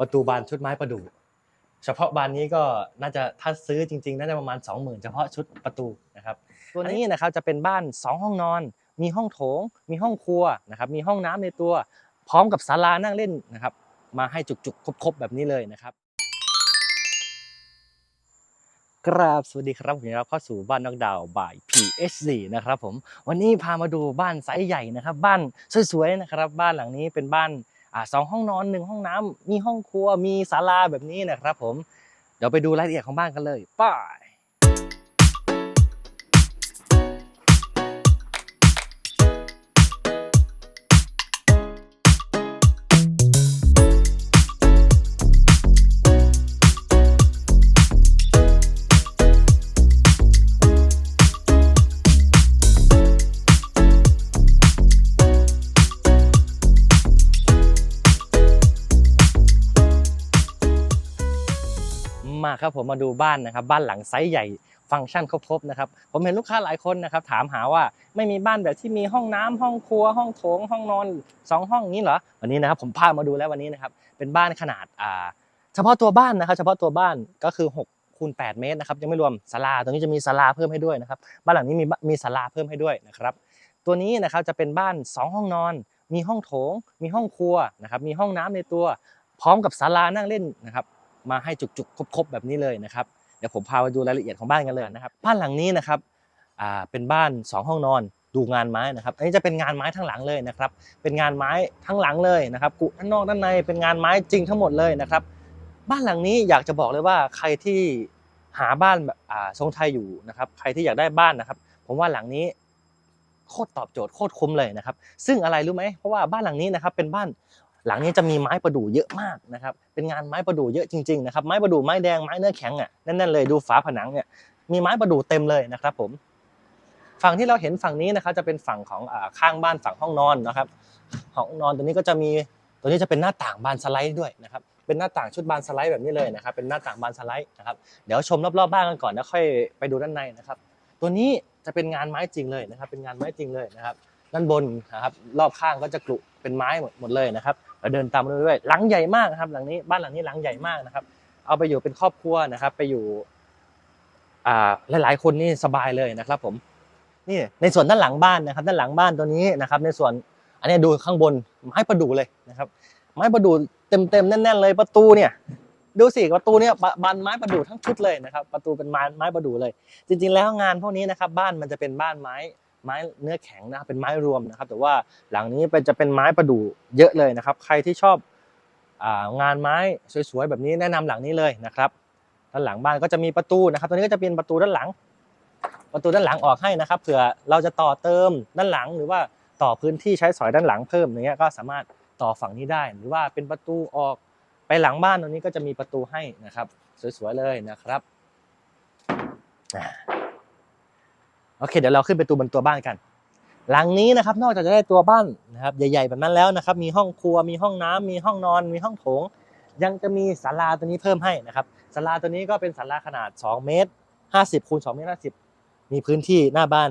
ประตูบานชุดไม้ประดู่เฉพาะบานนี้ก็น่าจะถ้าซื้อจริงๆน่าจะประมาณ 20,000 เฉพาะชุดประตูนะครับตัวนี้นะครับจะเป็นบ้าน 2 ห้องนอน มีห้องโถง มีห้องครัวนะครับมีห้องน้ำในตัว พร้อมกับศาลานั่งเล่นนะครับมาให้จุกๆครบๆแบบนี้เลยนะครับกราบสวัสดีครับผมยินดีต้อนรับเข้าสู่บ้านนอกดาวบ่าย PHC นะครับผมวันนี้พามาดูบ้านไซส์ใหญ่นะครับ บ้านสวยๆนะครับ บ้านหลังนี้เป็นบ้านอ่า สองห้องนอนหนึ่งห้องน้ำมีห้องครัวมีศาลาแบบนี้นะครับผมเดี๋ยวไปดูรายละเอียดของบ้านกันเลยไป้าย ครับผมมาดูบ้านนะครับบ้านหลังไซส์ใหญ่ฟังก์ชันครบๆนะครับผมเห็นลูกค้าหลายคนนะครับถามหาว่าไม่มีบ้านแบบที่มีห้องน้ำห้องครัว ห้องโถง ห้องนอนสองห้องนี้เหรอวันนี้นะครับผมพามาดูแล้ววันนี้นะครับเป็นบ้านขนาดอ่าเฉพาะตัวบ้านนะครับ เฉพาะตัวบ้านก็คือ 6คูณ8เมตรนะครับยังไม่รวมศาลาตรงนี้จะมีศาลาเพิ่มให้ด้วยนะครับบ้านหลังนี้มีมีศาลาเพิ่มให้ด้วยนะครับ ตัวนี้นะครับจะเป็นบ้าน 2 ห้องนอน มีห้องโถง มีห้องครัวนะครับมีห้องน้ำในตัว พร้อมกับศาลานั่งเล่นนะครับ มาให้จุกๆครบๆแบบนี้เลยนะครับเดี๋ยวผมพาไปดูรายละเอียดของบ้านกันเลยนะครับบ้านหลังนี้นะครับอ่าเป็นบ้าน 2 ห้องนอนดูงานไม้นะครับอันนี้จะเป็นงานไม้ทั้งหลังเลยนะครับเป็นงานไม้ทั้งหลังเลยนะครับกุด้านนอกด้านในเป็นงานไม้จริงทั้งหมดเลยนะครับบ้านหลังนี้อยากจะบอกเลยว่าใครที่หาบ้านแบบอ่าทรงไทยอยู่นะครับใครที่อยากได้บ้านนะครับ ผมว่าหลังนี้โคตรตอบโจทย์โคตรคุ้มเลยนะครับ ซึ่งอะไรรู้ไหมเพราะว่าบ้านหลังนี้นะครับเป็นบ้าน หลังนี้จะมีไม้ประดู่เยอะมากนะครับ เป็นงานไม้ประดู่เยอะจริงๆนะครับ ไม้ประดู่ไม้แดงไม้เนื้อแข็งอะแน่นๆเลยดูฝาผนังเนี่ยมีไม้ประดู่เต็มเลยนะครับ ผม ฝั่งที่เราเห็นฝั่งนี้นะครับ จะเป็นฝั่งของข้างบ้านฝั่งห้องนอนนะครับห้องนอนตัวนี้ก็จะมีตัวนี้จะเป็นหน้าต่างบานสไลด์ด้วยนะครับ เป็นหน้าต่างชุดบานสไลด์แบบนี้เลยนะครับ เป็นหน้าต่างบานสไลด์นะครับ เดี๋ยวชมรอบๆบ้านกันก่อนแล้วค่อยไปดูด้านในนะครับ ตัวนี้จะเป็นงานไม้จริงเลยนะครับ เป็นงานไม้จริงเลยนะครับ ด้านบนนะครับ รอบข้างก็จะกลุ เป็นไม้หมดหมดเลยนะครับเราเดินตามมาเรื่อยๆหลังใหญ่มากนะครับ หลังนี้บ้านหลังนี้หลังใหญ่มากนะครับ เอาไปอยู่เป็นครอบครัวนะครับ ไปอยู่อ่าหลาย ๆ คนนี่สบายเลยนะครับ ผม นี่ในส่วนด้านหลังบ้านนะครับ ด้านหลังบ้านตัวนี้นะครับ ในส่วนอันนี้ดูข้างบนไม้ประดู่เลยนะครับ ไม้ประดู่เต็มๆแน่น ๆ เลยประตูเนี่ยดูสิประตูเนี่ยบะบานไม้ประดู่ทั้งชุดเลยนะครับ ประตูเป็นไม้ไม้ประดู่เลย จริง ๆ แล้วงานพวกนี้นะครับ บ้านมันจะเป็นบ้านไม้ ไม้เนื้อแข็งนะครับเป็นไม้รวมนะครับ แต่ว่าหลังนี้เป็นจะเป็นไม้ประดู่เยอะเลยนะครับ ใครที่ชอบงานไม้สวยๆแบบนี้แนะนำหลังนี้เลยนะครับด้านหลังบ้านก็จะมีประตูนะครับ ตัวนี้ก็จะเป็นประตูด้านหลัง ประตูด้านหลังออกให้นะครับเผื่อเราจะต่อเติมด้านหลัง หรือว่าต่อพื้นที่ใช้สอยด้านหลังเพิ่มอย่างเงี้ยก็สามารถต่อฝั่งนี้ได้ หรือว่าเป็นประตูออกไปหลังบ้านตรงนี้ก็จะมีประตูให้นะครับ สวยๆเลยนะครับ โอเค เดี๋ยวเราขึ้นไปดูบนตัวบ้านกัน หลังนี้นะครับนอกจากจะได้ตัวบ้านนะครับใหญ่ๆแบบนั้นแล้วนะครับ มีห้องครัวมีห้องน้ำมีห้องนอน มีห้องโถง ยังจะมีศาลาตัวนี้เพิ่มให้นะครับศาลาตัวนี้ก็เป็นศาลาขนาด 2 เมตร 50คูณ2เมตร50 มีพื้นที่หน้าบ้าน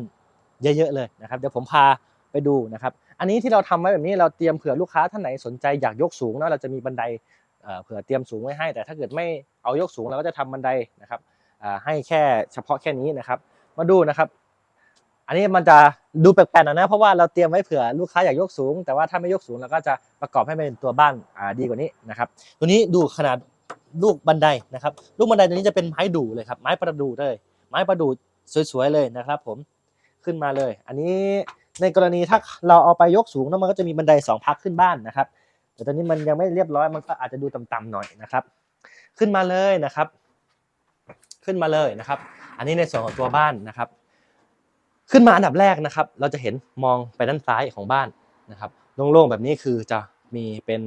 เยอะๆเลยนะครับ เดี๋ยวผมพาไปดูนะครับ อันนี้ที่เราทำไว้แบบนี้เราเตรียมเผื่อลูกค้าท่านไหนสนใจอยากยกสูงเนาะเราจะมีบันไดเผื่อเตรียมสูงไว้ให้ แต่ถ้าเกิดไม่เอายกสูงเราก็จะทำบันไดนะครับให้แค่เฉพาะแค่นี้นะครับ มาดูนะครับ อันนี้มันจะดูแปลกๆหน่อยนะ เพราะว่าเราเตรียมไว้เผื่อลูกค้าอยากยกสูง แต่ว่าถ้าไม่ยกสูงเราก็จะประกอบให้มันเป็นตัวบ้านอ่าดีกว่านี้นะครับ ตัวนี้ดูขนาดลูกบันไดนะครับ ลูกบันไดตัวนี้จะเป็นไม้ดูเลยครับ ไม้ประดู่เลย ไม้ประดู่สวยๆเลยนะครับ ผมขึ้นมาเลย อันนี้ในกรณีถ้าเราเอาไปยกสูงแล้วมันก็จะมีบันไดสองพักขึ้นบ้านนะครับ แต่ตอนนี้มันยังไม่เรียบร้อยมันก็อาจจะดูต่ำๆหน่อยนะครับ ขึ้นมาเลยนะครับ ขึ้นมาเลยนะครับ อันนี้ในส่วนของตัวบ้านนะครับ ขึ้นมาอันดับแรกนะครับ เราจะเห็นมองไปด้านซ้ายของบ้านนะครับโล่งๆแบบนี้คือจะมีเป็น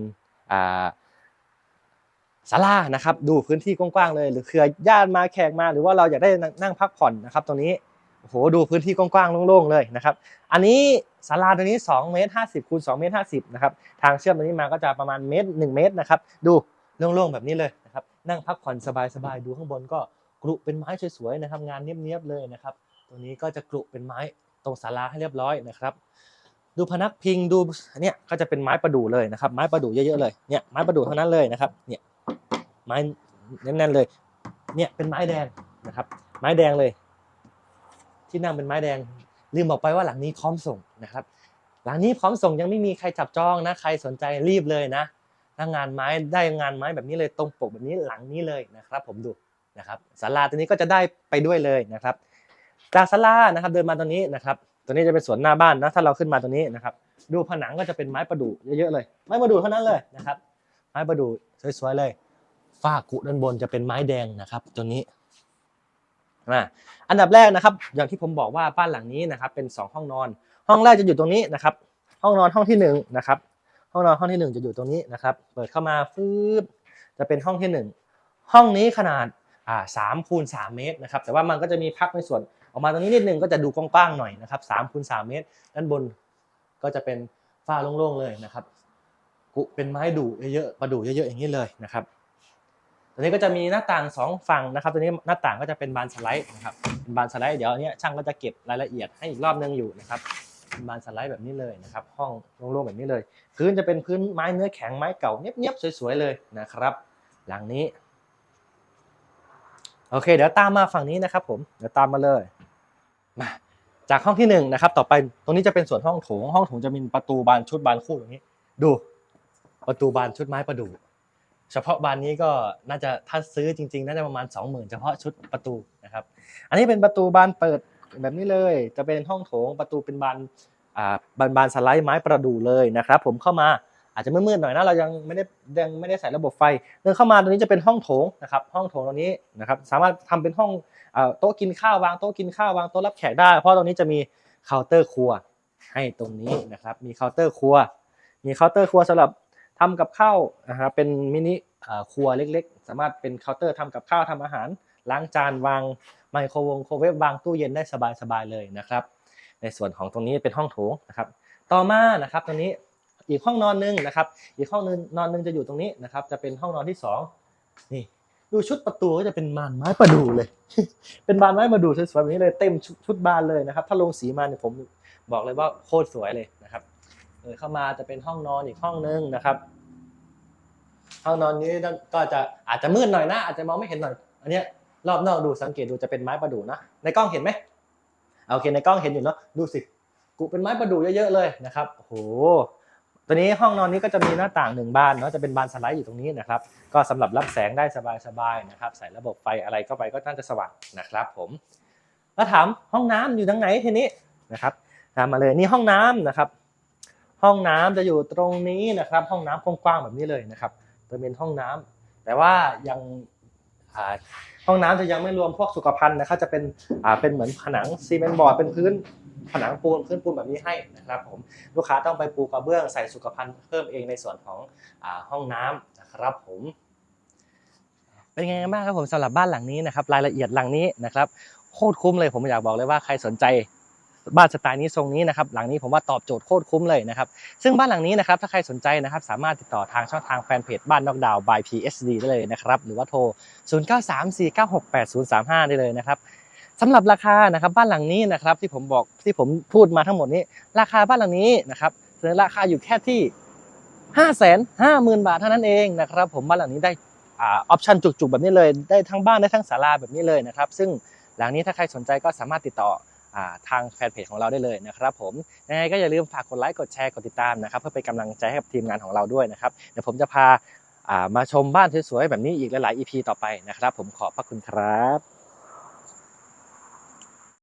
ศาลานะครับ ดูพื้นที่กว้างๆเลย หรือเครือญาติมาแขกมา หรือว่าเราอยากได้นั่งพักผ่อนนะครับ ตรงนี้โอ้โหดูพื้นที่กว้างๆโล่งๆเลยนะครับ อันนี้ศาลาตัวนี้2เมตร50คูณ2เมตร50นะครับทางเชื่อมตัวนี้มาก็จะประมาณเมตร1เมตรนะครับ ดูโล่งๆแบบนี้เลยนะครับ นั่งพักผ่อนสบายๆดูข้างบนก็กรุเป็นไม้สวยๆนะครับ งานเนียบๆเลยนะครับ ตรงนี้ก็จะกรุเป็นไม้ตรงศาลาให้เรียบร้อยนะครับ ดูพนักพิงดูเนี่ยก็จะเป็นไม้ประดู่เลยนะครับ ไม้ประดู่เยอะๆเลยเนี่ยไม้ประดู่เท่านั้นเลยนะครับเนี่ยไม้แน่นๆเลยเนี่ยเป็นไม้แดงนะครับ ไม้แดงเลย ที่นั่งเป็นไม้แดงลืมบอกไปว่าหลังนี้พร้อมส่งนะครับหลังนี้พร้อมส่งยังไม่มีใครจับจองนะใครสนใจรีบเลยนะถ้างานไม้ได้งานไม้แบบนี้เลยตรงปกแบบนี้หลังนี้เลยนะครับ ผมดูนะครับศาลาตัวนี้ก็จะได้ไปด้วยเลยนะครับ จากศาลานะครับเดินมาตรงนี้นะครับตัวนี้จะเป็นสวนหน้าบ้านนะถ้าเราขึ้นมาตรงนี้นะครับดูผนังก็จะเป็นไม้ประดู่เยอะๆเลย ไม้ประดู่เท่านั้นเลยนะครับ ไม้ประดู่สวยๆเลยฝ้ากุด้านบนจะเป็นไม้แดงนะครับตัวนี้อ่าอันดับแรกนะครับ อย่างที่ผมบอกว่าบ้านหลังนี้นะครับ เป็นสองห้องนอน ห้องแรกจะอยู่ตรงนี้นะครับ ห้องนอนห้องที่หนึ่งนะครับห้องนอนห้องที่หนึ่งจะอยู่ตรงนี้นะครับ เปิดเข้ามาฟืบจะเป็นห้องที่หนึ่งห้องนี้ขนาดอ่าสามคูณสามเมตรนะครับ แต่ว่ามันก็จะมีพักในส่วน ออกมาตรงนี้นิดนึงก็จะดูกว้างๆหน่อยนะครับสามคูณสามเมตร ด้านบนก็จะเป็นฝ้าโล่งๆเลยนะครับกุเป็นไม้ดูเยอะๆประดูเยอะๆอย่างนี้เลยนะครับตัวนี้ก็จะมีหน้าต่างสองฝั่งนะครับตัวนี้หน้าต่างก็จะเป็นบานสไลด์นะครับเป็นบานสไลด์เดี๋ยวอันเนี้ยช่างก็จะเก็บรายละเอียดให้อีกรอบนึงอยู่นะครับบานสไลด์แบบนี้เลยนะครับ ห้องโล่งๆแบบนี้เลย พื้นจะเป็นพื้นไม้เนื้อแข็งไม้เก่าเนียบๆสวยๆเลยนะครับ หลังนี้โอเค เดี๋ยวตามมาฝั่งนี้นะครับ ผมเดี๋ยวตามมาเลย มาจากห้องที่หนึ่งนะครับต่อไปตรงนี้จะเป็นส่วนห้องโถงห้องโถงจะมีประตูบานชุดบานคู่ตรงนี้ ดูประตูบานชุดไม้ประดู่เฉพาะบานนี้ก็น่าจะถ้าซื้อจริงๆ น่าจะประมาณ 20,000 เฉพาะชุดประตูนะครับ อันนี้เป็นประตูบานเปิดแบบนี้เลย จะเป็นห้องโถงประตูเป็นบานอ่าบานบานสไลด์ไม้ประดู่เลยนะครับ ผมเข้ามา อาจจะมืดๆหน่อยนะเรายังไม่ได้ยังไม่ได้ใส่ระบบไฟเดินเข้ามาตรงนี้จะเป็นห้องโถงนะครับห้องโถงตรงนี้นะครับสามารถทำเป็นห้องโต๊ะกินข้าววางโต๊ะกินข้าววางโต๊ะรับแขกได้ เพราะตรงนี้จะมีเคาน์เตอร์ครัวให้ตรงนี้นะครับมีเคาน์เตอร์ครัว มีเคาน์เตอร์ครัวสำหรับทำกับข้าวนะครับเป็นมินิครัวเล็กๆ สามารถเป็นเคาน์เตอร์ทำกับข้าวทำอาหาร ล้างจานวางไมโครวงโครเวฟวางตู้เย็นได้สบายๆเลยนะครับ ในส่วนของตรงนี้เป็นห้องโถงนะครับ ต่อมานะครับตรงนี้ อีกห้องนอนหนึงนะครับ อีกห้องนึงนอนหนึงจะอยู่ตรงนี้นะครับ จะเป็นห้องนอนที่สองนี่ดูชุดประตูก็จะเป็นมานไม้ประดูเลย เป็นบานไม้ประดูสวยๆแบบนี้เลยเต็มชุดบานเลยนะครับ ถ้าลงสีมาเนี่ยผมบอกเลยว่าโคตรสวยเลยนะครับเออเข้ามาจะเป็นห้องนอนอีกห้องนึงนะครับ ห้องนอนนี้ก็จะอาจจะมืดหน่อยนะ อาจจะมองไม่เห็นหน่อย อันเนี้ยรอบนอกดูสังเกตดูจะเป็นไม้ประดูนะ ในกล้องเห็นไหมโอเคในกล้องเห็นอยู่เนาะดูสิกูเป็นไม้ประดูเยอะๆเลยนะครับโอ้โห ตัวนี้ห้องนอนนี้ก็จะมีหน้าต่างหนึ่งบานเนาะจะเป็นบานสไลด์อยู่ตรงนี้นะครับ ก็สำหรับรับแสงได้สบายๆนะครับ ใส่ระบบไฟอะไรเข้าไปก็น่าจะสว่างนะครับ ผมแล้วถามห้องน้ำอยู่ทางไหนทีนี้นะครับตามมาเลยนี่ห้องน้ำนะครับ ห้องน้ำจะอยู่ตรงนี้นะครับ ห้องน้ำกว้างๆแบบนี้เลยนะครับจะเป็นห้องน้ำแต่ว่ายังห้องน้ำจะยังไม่รวมพวกสุขภัณฑ์นะครับจะเป็นเป็นเหมือนผนังซีเมนต์บอร์ดเป็นพื้น ผนังปูนพื้นปูนแบบนี้ให้นะครับผมลูกค้าต้องไปปูกระเบื้องใส่สุขภัณฑ์เพิ่มเองในส่วนของอห้องน้ำนะครับผมเป็นไงกันบ้างครับผมสำหรับบ้านหลังนี้นะครับรายละเอียดหลังนี้นะครับโคตรคุ้มเลยผมอยากบอกเลยว่าใครสนใจบ้านสไตล์นี้ทรงนี้นะครับหลังนี้ผมว่าตอบโจทย์โคตรคุ้มเลยนะครับซึ่งบ้านหลังนี้นะครับถ้าใครสนใจนะครับสามารถติดต่อทางช่องทางแฟนเพจบ้านนอกดาว by PSD ได้เลยนะครับหรือว่าโทร 0934968035 ได้เลยนะครับ สำหรับราคานะครับบ้านหลังนี้นะครับที่ผมบอกที่ผมพูดมาทั้งหมดนี้ ราคาบ้านหลังนี้นะครับเสนอราคาอยู่แค่ที่5 5 0 0 0 0บาทเท่านั้นเองนะครับ ผมบ้านหลังนี้ได้อ่าออปชั่นจุกๆแบบนี้เลย ได้ทั้งบ้านได้ทั้งศาลาแบบนี้เลยนะครับ ซึ่งหลังนี้ถ้าใครสนใจก็สามารถติดต่ออ่าทางแฟนเพจของเราได้เลยนะครับผมยังไงก็อย่าลืมฝากกดไลค์กดแชร์กดติดตามนะครับ เพื่อเป็นกำลังใจให้กับทีมงานของเราด้วยนะครับเดี๋ยวผมจะพาอ่ามาชมบ้านสวยๆแบบนี้อีกหลายๆ EP ต่อไปนะครับ ผมขอบพระคุณครับ